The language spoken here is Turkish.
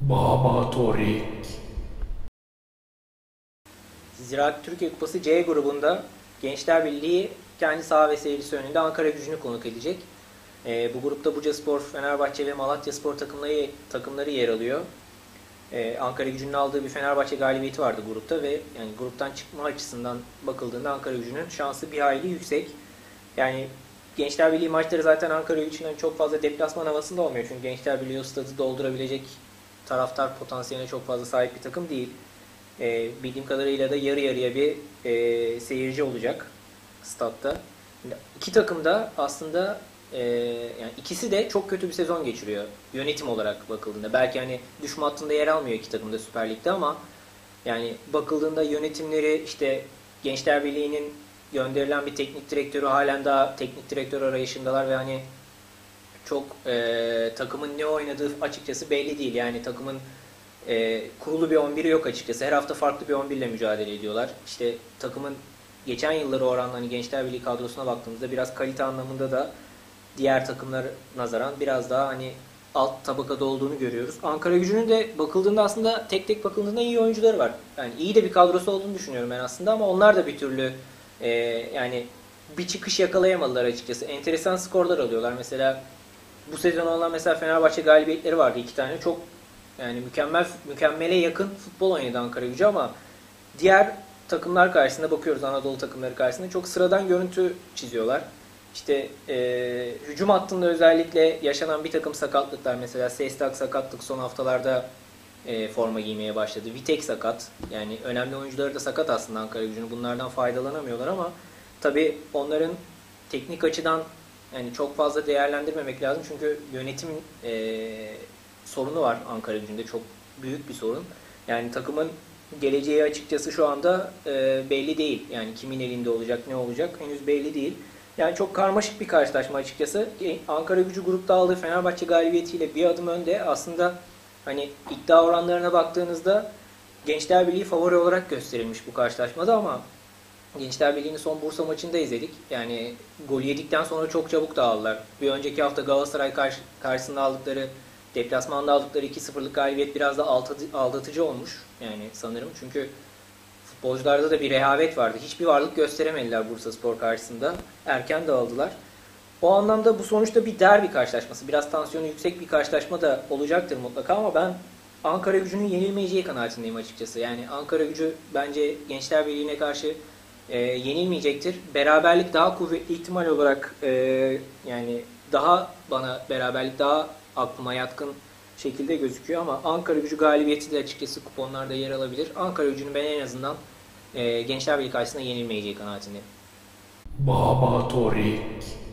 Baba Torik. Ziraat Türkiye Kupası C grubunda Gençler Birliği kendi saha ve seyircisi önünde Ankara gücünü konuk edecek. Ee, bu grupta Bucaspor, Fenerbahçe ve Malatya Spor takımları, takımları yer alıyor. Ee, Ankara gücünün aldığı bir Fenerbahçe galibiyeti vardı grupta ve yani gruptan çıkma açısından bakıldığında Ankara gücünün şansı bir hayli yüksek. Yani Gençler Birliği maçları zaten Ankara hani çok fazla deplasman havasında olmuyor. Çünkü Gençler Birliği o stadı doldurabilecek taraftar potansiyeline çok fazla sahip bir takım değil. E, bildiğim kadarıyla da yarı yarıya bir e, seyirci olacak statta. İki takım da aslında e, yani ikisi de çok kötü bir sezon geçiriyor yönetim olarak bakıldığında. Belki hani düşme hattında yer almıyor iki takım da Süper Lig'de ama yani bakıldığında yönetimleri işte Gençler Birliği'nin gönderilen bir teknik direktörü halen daha teknik direktör arayışındalar ve hani çok e, takımın ne oynadığı açıkçası belli değil. Yani takımın e, kurulu bir 11'i yok açıkçası. Her hafta farklı bir 11 ile mücadele ediyorlar. İşte takımın geçen yılları oranla hani Gençler Birliği kadrosuna baktığımızda biraz kalite anlamında da diğer takımlar nazaran biraz daha hani alt tabakada olduğunu görüyoruz. Ankara gücünün de bakıldığında aslında tek tek bakıldığında iyi oyuncuları var. Yani iyi de bir kadrosu olduğunu düşünüyorum ben aslında ama onlar da bir türlü e, yani bir çıkış yakalayamadılar açıkçası. Enteresan skorlar alıyorlar. Mesela bu sezon olan mesela Fenerbahçe galibiyetleri vardı iki tane. Çok yani mükemmel mükemmele yakın futbol oynadı Ankara Gücü ama diğer takımlar karşısında bakıyoruz Anadolu takımları karşısında çok sıradan görüntü çiziyorlar. İşte e, hücum hattında özellikle yaşanan bir takım sakatlıklar mesela Sestak sakatlık son haftalarda e, forma giymeye başladı. Vitek sakat. Yani önemli oyuncuları da sakat aslında Ankara Gücü'nün. Bunlardan faydalanamıyorlar ama tabii onların teknik açıdan yani çok fazla değerlendirmemek lazım. Çünkü yönetim e, sorunu var Ankara gücünde. Çok büyük bir sorun. Yani takımın geleceği açıkçası şu anda e, belli değil. Yani kimin elinde olacak, ne olacak henüz belli değil. Yani çok karmaşık bir karşılaşma açıkçası. Ankara gücü grupta aldığı Fenerbahçe galibiyetiyle bir adım önde. Aslında hani iddia oranlarına baktığınızda Gençler Birliği favori olarak gösterilmiş bu karşılaşmada ama Gençler Birliği'nin son Bursa maçında izledik. Yani gol yedikten sonra çok çabuk dağıldılar. Bir önceki hafta Galatasaray karşı, karşısında aldıkları, deplasmanda aldıkları 2-0'lık galibiyet biraz da aldatıcı olmuş. Yani sanırım çünkü futbolcularda da bir rehavet vardı. Hiçbir varlık gösteremediler Bursa Spor karşısında. Erken dağıldılar. O anlamda bu sonuçta bir derbi karşılaşması. Biraz tansiyonu yüksek bir karşılaşma da olacaktır mutlaka ama ben Ankara gücünün yenilmeyeceği kanaatindeyim açıkçası. Yani Ankara gücü bence Gençler Birliği'ne karşı e, yenilmeyecektir. Beraberlik daha kuvvetli ihtimal olarak e, yani daha bana beraberlik daha aklıma yatkın şekilde gözüküyor ama Ankara gücü galibiyeti de açıkçası kuponlarda yer alabilir. Ankara gücünün ben en azından e, Gençler Birliği karşısında yenilmeyeceği kanaatindeyim. Baba Torik.